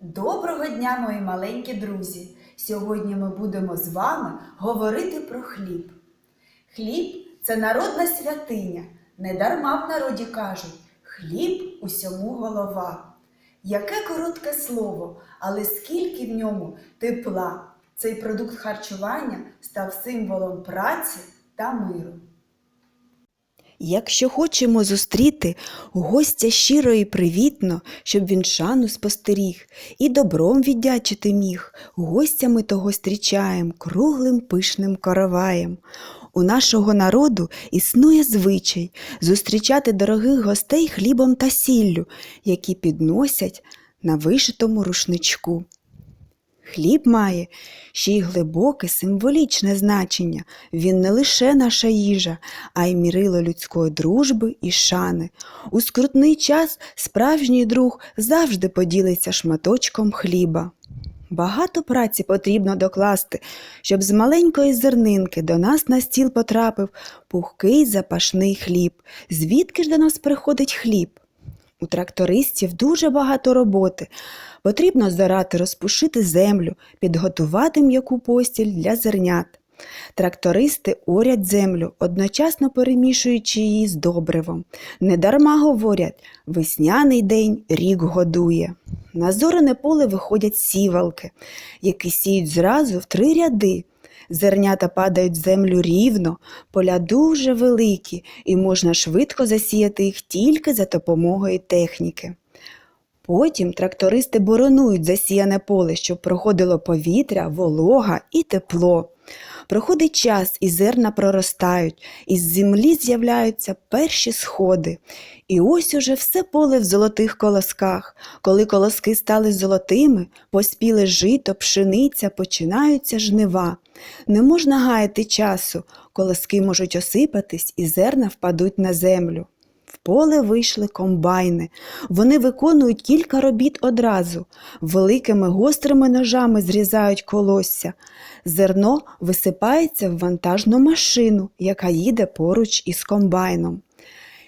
Доброго дня, мої маленькі друзі! Сьогодні ми будемо з вами говорити про хліб. Хліб це народна святиня. Недарма в народі кажуть хліб усьому голова. Яке коротке слово, але скільки в ньому тепла. Цей продукт харчування став символом праці та миру. Якщо хочемо зустріти гостя щиро і привітно, щоб він шану спостеріг і добром віддячити міг, гостя ми того зустрічаєм круглим пишним короваєм. У нашого народу існує звичай зустрічати дорогих гостей хлібом та сіллю, які підносять на вишитому рушничку. Хліб має ще й глибоке символічне значення. Він не лише наша їжа, а й мірило людської дружби і шани. У скрутний час справжній друг завжди поділиться шматочком хліба. Багато праці потрібно докласти, щоб з маленької зернинки до нас на стіл потрапив пухкий запашний хліб. Звідки ж до нас приходить хліб? У трактористів дуже багато роботи. Потрібно зорати, розпушити землю, підготувати м'яку постіль для зернят. Трактористи орять землю, одночасно перемішуючи її з добривом. Недарма говорять, весняний день рік годує. На зорене поле виходять сівалки, які сіють зразу в три ряди. Зернята падають в землю рівно, поля дуже великі, і можна швидко засіяти їх тільки за допомогою техніки. Потім трактористи боронують засіяне поле, щоб проходило повітря, волога і тепло. Проходить час, і зерна проростають, із землі з'являються перші сходи. І ось уже все поле в золотих колосках. Коли колоски стали золотими, поспіли жито, пшениця, починаються жнива. Не можна гаяти часу, колоски можуть осипатись і зерна впадуть на землю. В поле вийшли комбайни. Вони виконують кілька робіт одразу. Великими гострими ножами зрізають колосся. Зерно висипається в вантажну машину, яка їде поруч із комбайном.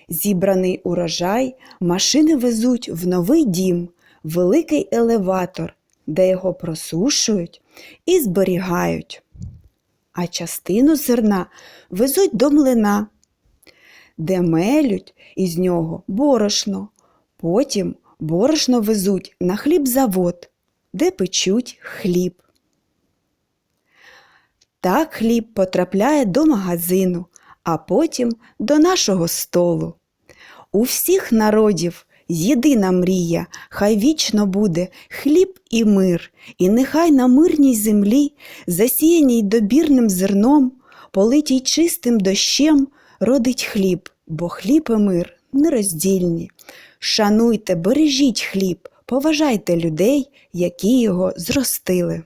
Зібраний урожай машини везуть в новий дім, великий елеватор, де його просушують і зберігають. А частину зерна везуть до млина, де мелють із нього борошно. Потім борошно везуть на хлібзавод, де печуть хліб. Так хліб потрапляє до магазину, а потім до нашого столу. У всіх народів єдина мрія, хай вічно буде хліб і мир, і нехай на мирній землі, засіяній добірним зерном, политій чистим дощем, родить хліб, бо хліб і мир нероздільні. Шануйте, бережіть хліб, поважайте людей, які його зростили.